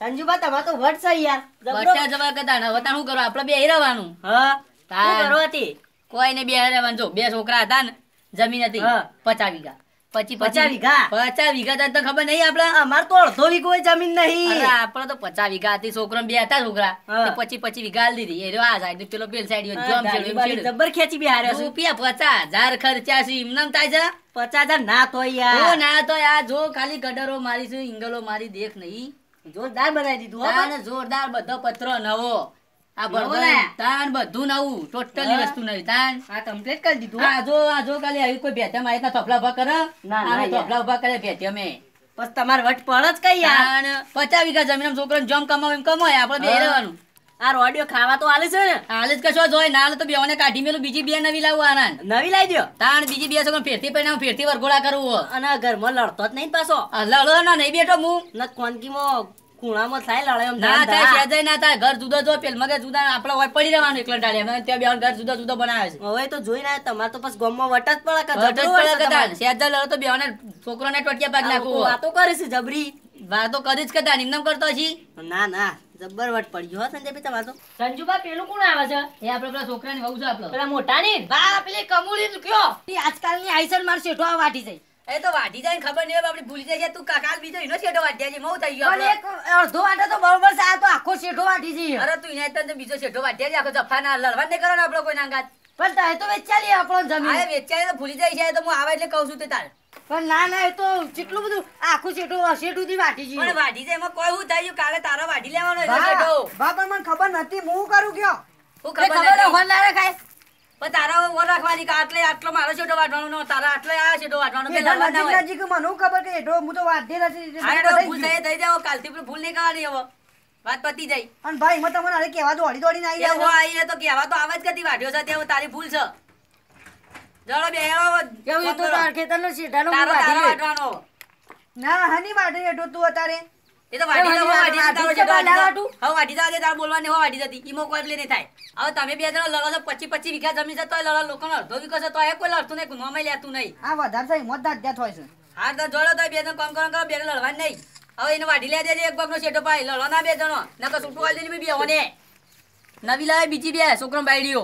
સંજુબા તમારે તો વટ છે યાર. વટ્યા જવા કરતા ને શું કરો? આપણે બે રહેવાનું હા કોઈ ને બે રહેવાનું જો બે છોકરા હતા ને જમીન હતી પચાવી વીઘા. પછી પચાસ વીઘા? પચાસ વીઘા તને તો ખબર નહીં આપડે અમાર તો અડધો વીઘો જમીન નહીં. આપડે તો પચાસ વીઘા હતી છોકરો બે હતા છોકરા. પછી પછી પચી પચી વીઘા દીધી. એ આ સાઈડ પેલો પેલ સાઈડ જબર. ખેંચી બિહાર્યો છે. રૂપિયા પચાસ હજાર ખર્ચ્યા છે એમનેમ થાય છે? પચાસ હજાર ના તો યાર. ના તો આ જો ખાલી ગડરો મારી છું ઇંગલો મારી દેખ નહીં. જોરદાર બનાવી દીધું જોરદાર બધો પત્રો નવો. આ નવો બધો ને? તાન બધું નવું ટોટલી વસ્તુ નવી તાન. આ કમ્પ્લીટ કરી દીધું આ જો આ જો ખાલી આવી કોઈ ભેટ્યા માં થોપલા ઊભા કરે. ના, આને ઊભા કરે ભેટ્યા મેં બસ તમારે વટ પડ જ કઈ યાર. પચાસ વીઘા જમીન છોકરો જમ કમાવે એમ કમાય આપણે બે રહેવાનું. આ રોડિયો ખાવા તો આલે છે ને? હાલ જ કશો જોય ના હાલે તો બેઓને કાઢી મેલું બીજી બે નવી લાવું આના નવી લાવી દો તાણ બીજી બે છોકરો ફેરથી પહેણાવું ફેરથી વરઘોડા કરવું અને ઘરમાં લડતો જ નહીં પાછો. લડો ના નહીં બેઠો હું ન કોનકીમાં ખૂણામાં થાય લડાઈ ના થાય. સેજાય ના થાય. ઘર જુદા જો પેલ મગજ જુદા આપણે હોય પડી રહેવાનું એકલા ટાળે અમે ત્યાં બે ઘર જુદા જુદા બનાવે છે. હવે તો જોઈને આવ્યો તમારે તો પછી ગમમાં વટત જ પડે કે વટ જ જબરું પડે કદાચ. લડો તો બેઓને છોકરોને ટોટિયા પાક નાખો વાતો કરે છે જબરી. વાતો કરી જ કદા નિમ્ન કરતો છી ના ના જબ્બર વટ પડ્યો હો સંજય ભાઈ તમારો સંજુબા પેલું કોણ આવે છે? એ આપણે પેલા છોકરાની વહુ છે આપણો પેલા મોટા ની બા પેલી કમુડી કયો આજકાલ આજકાલની આઈસર માર શેઠો વાટી જાય. એ તો વાઢી જાય ખબર નહીં ભૂલી જાય તું કાકાલ બીજો એનો છેડો વાઢ્યા છે મઉ થઈ ગયો એક અડધો વાટે તો બરોબર છે આ તો આખો શેઠો વાટી છે. અરે તું એને તને બીજો છેડો વાઢ્યા છે આખો જફા ના લડવા જ નહીં કરવાનો આપણો કોઈ નાંગાત. પણ તારે તો વેચાલી આપણો આ જમીન વેચાય તો ભૂલી જાય છે તો હું આવે એટલે કહું છું તે તાર. પણ ના ના એ તો કેટલું બધું આખું શેઠો શેઠું થી વાટી પણ છે જાય એમાં કોઈ હું થાય? કાલે તારો વાટી લેવાનો બા પણ મને ખબર નથી હું કરું કયો? હું ખબર રખાય પણ તારા ઓર રાખવાની કે આટલે આટલો મારો છેડો વાઢવાનો નો તારા આટલે આ છેડો વાઢવાનો બે લડવા ના હોય. નજીક મને ખબર કે હેઠો હું તો મને ભૂલ થઈ થઈ જાવ કાલથી પેલું ભૂલ નહીં કરવાની હવે. વાત પતી જાય. અને ભાઈ એમાં તમને અરે કેવા દોડી દોડીને આવી એ જાય તો કેવા તો આવે જ કદી વાઢ્યો છે તે તારી ભૂલ છે. જડો બે તો ખેતરનો. વાઢવાનો. ના હની વાઢે હેઠો તું અત્યારે. એ તો વાઢી દો, વાઢી વાઢી દો, તારો વાઢી છેડો વાઢી વાઢી દો. વાઢું. હવે વાઢી દો, તારે બોલવાની હો વાઢી જતી ઈમો કોઈ એટલે નહીં થાય. હવે તમે બે જણા લડો છો પચી પચી વીઘા જમીન છે તોય લડો. લોકોનો અડધો વીઘો છે તોય કોઈ લડતું નહીં નોમે લેતું નહીં. આ વધારે થઈ મોત દાંત હોય છે. હા તો જોડો તો બે જણ કામ કરો કરો બે નહીં. હવે એને વાઢી લે દેજે એક બાપનો છેટો પાય લડો ના બે જણો. નકર છૂટું વાળી દેજે બે હોને નવી લાવે બીજી બે છોકરો બાયડીઓ.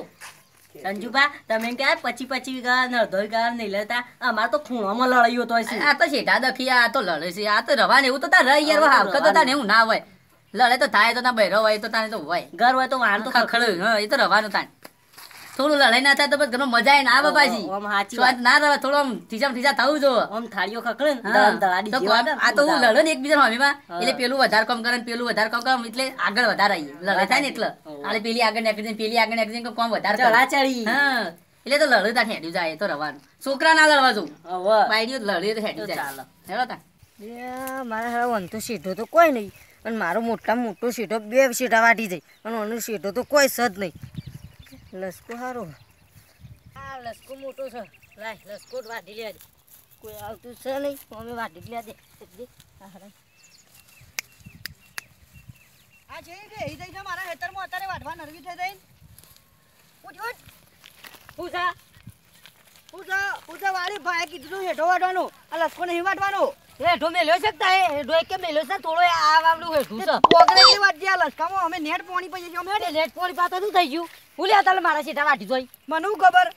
સંજુબા તમે ક્યાં પછી પછી વીઘા ને અડધો નહીં લેતા અમાર તો ખૂણામાં લડાયો તો છે આ તો શેઠા દખી આ તો લડે છે. આ તો રવાને એવું તો તાર રહી યાર હા, તો તાર એવું ના હોય. લડે તો થાય તો ના બહેરો હોય તો તાને તો હોય. ઘર હોય તો વાળ તો ખખડું હા એ તો રવાનું તાન થોડું લડાઈ ના થાય તો બસ ઘરમાં મજા આવે ના પાછી. ઓમ હાચી સ્વાદ ના રહે થોડો આમ ઠીસા ઠીસા થવું જો આમ થાળીઓ ને, આ તો હું લડો ને એકબીજા હોમીમાં એટલે પેલું વધારે કામ કરે પેલું વધારે કામ કરે એટલે આગળ વધારે આવીએ. લડાઈ થાય ને એટલે. આલે પેલી આગળ નીકળી જાય પેલી આગળ નીકળી જાય કામ વધારે. ચડા ચડી હા. એટલે તો લડે તા હેડ્યું જાય તો રવાનું. છોકરા ના લડવા જો હવે. બાયડીઓ લડે તો હેડ્યું જાય. હેડો તા. મારા હવે વન સીધો તો કોઈ નહીં. અને મારો મોટા મોટો સીધો બે સીધા વાટી જાય. અને ઓનો સીધો તો કોઈ સદ નહીં. લસકો સારો આ લસકો મોટો છે. લાય, લસકો જ વાટી લે કોઈ આવતું છે નહીં? અમે વાટી લે દે. આ હારા. કે એ થઈ છે મારા હેતરમાં અત્યારે વાઢવા નરવી થઈ જાય ઉઠ ઉઠ પૂજા પૂજા પૂજા વાળી ભાઈ કીધું હેઠો વાઢવાનો. આ લસકો નહીં વાઢવાનો. હેઠો મેલ્યો છે તાએ હેઠો એક મેલ્યો છે? થોડો આ વાવડું હેઠું છે. પોકરેલી વાઢી આ લસકામાં અમે નેટ પોણી પાતા શું થઈ ગયું? ભૂલ્યા તાલે મારા સીટા વાટી જોઈ. મને હું ખબર?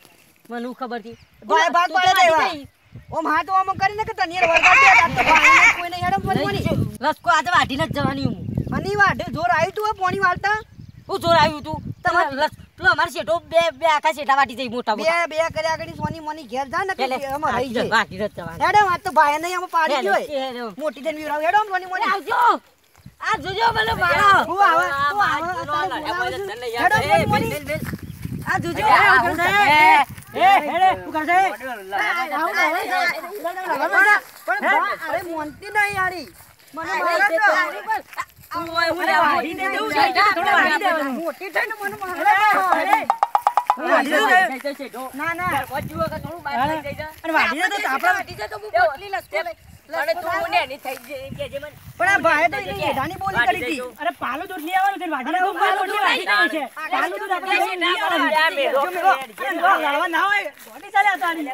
મને હું ખબર હતી ભાઈ ભાગ તું તો પાડી વાટી દેવા. ઓમ હાથ ઓમ કરીને કે દે આ તો હેડમ આજે વાટીને જ જવાની હું. વાઢે જોર આવ્યું તું પોણી વાળતા? હું જોર આવ્યું તું? તમારે પેલો અમારે શેઠો બે બે આખા શેઠા વાટી જાય મોટા બે બે કર્યા આગળ સોની મોની ઘેર જા ને કે અમે રહી વાટી જ- જાય વાટી જ જવાની. હેડમ આ તો ભાઈ નહીં અમે પાડી જોય મોટી દેન વિરાવ હેડો સોની મોની આવજો આ જોજો મને મારો હું આવે, હું આવે, હેડો, બેલ. આ જોજો? એ હેડે શું કરશે પણ મોનતી નહીં યારી મને મારે તે મોટી થઈને મને મારે જો. ના ના વચ્ચું થોડું બહાર જઈ જા. અને દે તો આપણે દે તો હું પોટલી લસકો લઈ- અને તું મને એની થઈ જઈ કહેજે મને. પણ આ ભાઈએ તો એની હેઠાની બોલી કરી હતી અરે પાલું દૂધ લઈ આવવાનું છે વાઢીને તો પાલું દૂધ વાઢી ગયું છે પાલું દૂધ આપણે લઈ લઈ આવવાનું. જો. અરે લો, લડવા ના હોય દોડી ચાલે આ તો આની.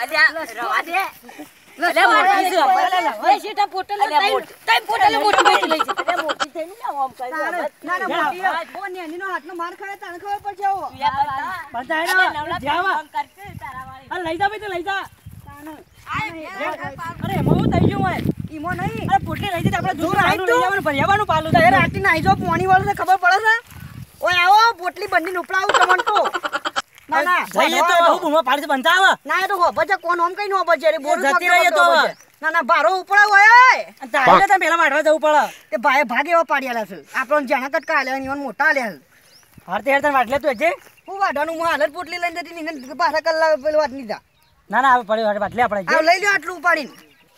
અલ્યા, રવા દે. લઈ આવો. અરે જા. ભાઈ જા. અરે થઈ ગયું હોય? ઈમો નહીં. અરે પોટલી લઈ આપણે દૂધ વાળવાનું લઈ જવાનું ભરી આવવાનું પાલું થાય એ રાતે નાઈ જો પાણી વાળું ખબર પડે છે? ઓય આવો પોટલી બંધી ઉપડાવું તમને તો. ના ના જઈએ તો બહુ બૂમો પાડી બનતા આવે ના તો હોબે છે કોણ ઓમ કઈ નો હોબે છે બોલ જતી રહીએ તો ના ના બારો ઉપડાવ હોય અને તારે તો પેલા વાઢવા જવું પડે. તે ભાઈ ભાગ એવા પાડ્યા છે. આપણને જાણા કટકા આલ્યા ને ઈવન મોટા હાર છે હારતે હારતે વાટલે તું હજી. હું વાઢવાનું હું હાલત પોટલી લઈને જતી ને પાછા કલાક પેલું વાત લીધા. ના ના આવે પડ્યો વાટલે આપણે લઈ લો આટલું ઉપાડીને.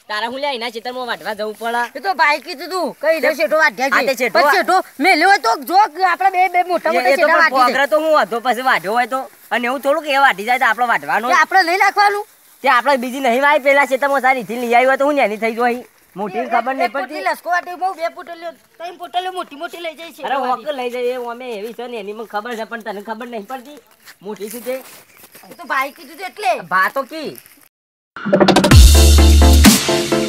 તારા હું લ્યા એના ખેતરમાં વાઢવા જવું પડે. એ તો ભાઈ કીધું તું કઈ દે છેટો વાઢ્યા છે. પણ શેઠો મેલ્યો હોય તો જો આપણે બે બે મોટા મોટા છેટા વાઢી પોગરો તો હું હતો પછી વાઢ્યો હોય તો. અને એવું થોડું કે એ વાઢી જાય તો આપણે વાઢવાનો. આપણે લઈ નાખવાનું. તે આપણે બીજી નહીં વાય પેલા ચેતમાં સારી થી લઈ આવ્યો તો હું એની થઈ જોઈ મોટી ખબર નહીં પડતી. લસકો વાટી બહુ બે પોટલીઓ ત્રણ પોટલીઓ મોટી મોટી લઈ જાય છે. અરે હોક લઈ જઈએ અમે એવી છે ને એની મને ખબર છે પણ તને ખબર નહીં પડતી. મોટી છે? તે તો ભાઈ કીધું એટલે. ભા તો કી? Thank you.